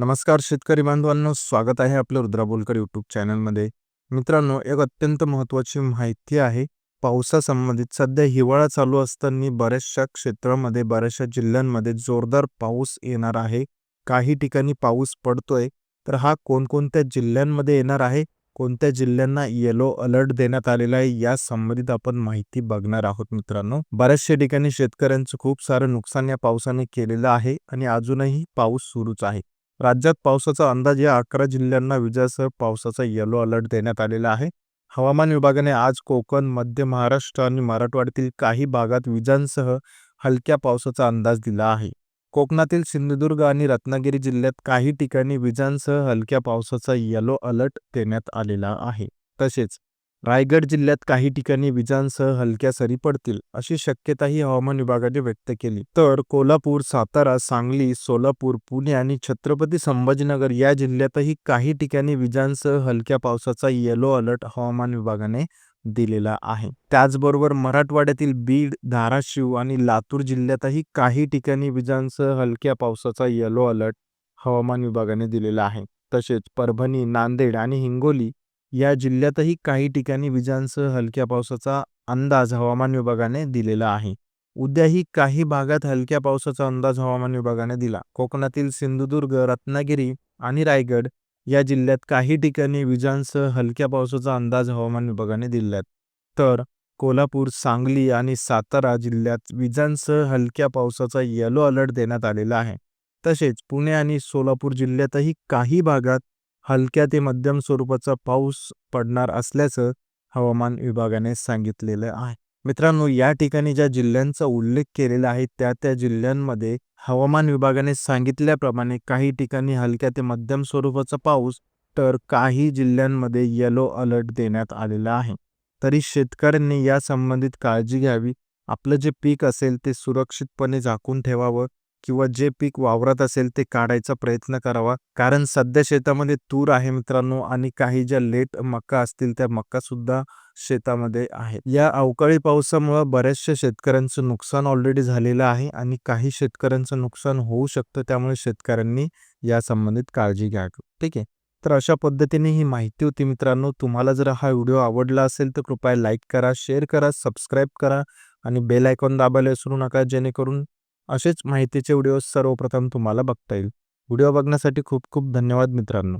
नमस्कार शेतकरी बांधवांनो स्वागत आहे आपलं रुद्रा बोलकर यूट्यूब चॅनलमध्ये. मित्रांनो एक अत्यंत महत्त्वाची माहिती आहे पावसासंबंधित. सध्या हिवाळा चालू असताना बऱ्याचशा क्षेत्रामध्ये बऱ्याचशा जिल्ह्यांमध्ये जोरदार पाऊस येणार आहे. काही ठिकाणी पाऊस पडतोय तर हा कोणकोणत्या जिल्ह्यांमध्ये येणार आहे? कोणत्या जिल्ह्यांना येलो अलर्ट देण्यात आलेला आहे? या संबंधित आपण माहिती बघणार आहोत मित्रांनो. बऱ्याचशा ठिकाणी शेतकऱ्यांचं खूप सारं नुकसान या पावसाने केलेलं आहे आणि अजूनही पाऊस सुरूच आहे. राज्यात पावसाचा अंदाज या अकरा जिल्ह्यांना विजासह पावसाचा येलो अलर्ट देण्यात आलेला आहे. हवामान विभागाने आज कोकण मध्य महाराष्ट्र आणि मराठवाड्यातील काही भागात विजांसह हलक्या पावसाचा अंदाज दिला आहे. कोकणातील सिंधुदुर्ग आणि रत्नागिरी जिल्ह्यात काही ठिकाणी विजांसह हलक्या पावसाचा येलो अलर्ट देण्यात आलेला आहे. तसेच रायगड जिल्ह्यात काही ठिकाणी विजांसह हलक्या सरी पडतील अशी शक्यताही हवामान विभागाने व्यक्त केली. तर कोल्हापूर सातारा सांगली सोलापूर पुणे आणि छत्रपती संभाजीनगर या जिल्ह्यातही काही ठिकाणी विजांसह हलक्या पावसाचा येलो अलर्ट हवामान विभागाने दिलेला आहे. त्याचबरोबर मराठवाड्यातील बीड धाराशिव आणि लातूर जिल्ह्यातही काही ठिकाणी विजांसह हलक्या पावसाचा येलो अलर्ट हवामान विभागाने दिलेला आहे. तसेच परभणी नांदेड आणि हिंगोली या जिल्ह्यातही काही ठिकाणी विजांसह हलक्या पावसाचा अंदाज हवामान विभागाने दिलेला आहे. उद्याही काही भागात हलक्या पावसाचा अंदाज हवामान विभागाने दिला. कोकणातील सिंधुदुर्ग रत्नागिरी आणि रायगड या जिल्ह्यात काही ठिकाणी विजांसह हलक्या पावसाचा अंदाज हवामान विभागाने दिल्यात तर कोल्हापूर सांगली आणि सातारा जिल्ह्यात विजांसह हलक्या पावसाचा येलो अलर्ट देण्यात आलेला आहे. तसेच पुणे आणि सोलापूर जिल्ह्यातही काही भागात हलक्या ते मध्यम स्वरूपाचा पाऊस पडणार असल्याचं हवामान विभागाने सांगितलेलं आहे. मित्रांनो या ठिकाणी ज्या जिल्ह्यांचा उल्लेख केलेला आहे त्या त्या जिल्ह्यांमध्ये हवामान विभागाने सांगितल्याप्रमाणे काही ठिकाणी हलक्या ते मध्यम स्वरूपाचा पाऊस तर काही जिल्ह्यांमध्ये येलो अलर्ट देण्यात आलेला आहे. तरी शेतकऱ्यांनी या संबंधित काळजी घ्यावी. आपलं जे पीक असेल ते सुरक्षितपणे झाकून ठेवावं. किंवा जे पीक वावरात असेल ते काढायचा प्रयत्न करावा. कारण सध्या शेतामध्ये तूर आहे मित्रांनो आणि काही ज्या लेट मक्का असतील त्या मक्का सुद्धा शेतामध्ये आहे या अवकाळी पावसामुळे बऱ्याचशा शेतकऱ्यांचं नुकसान ऑलरेडी झालेलं आहे आणि काही शेतकऱ्यांचं नुकसान होऊ शकतं. त्यामुळे शेतकऱ्यांनी या संबंधित काळजी घ्यावी ठीक आहे? तर अशा पद्धतीने ही माहिती होती मित्रांनो. तुम्हाला जर हा व्हिडिओ आवडला असेल तर कृपया लाईक करा शेअर करा सबस्क्राईब करा आणि बेल आयकॉन दाबायला विसरू नका. जेणेकरून असेच माहितीचे व्हिडिओ सर्वप्रथम तुम्हाला बघता येईल. व्हिडिओ बघण्यासाठी खूप खूप धन्यवाद मित्रांनो.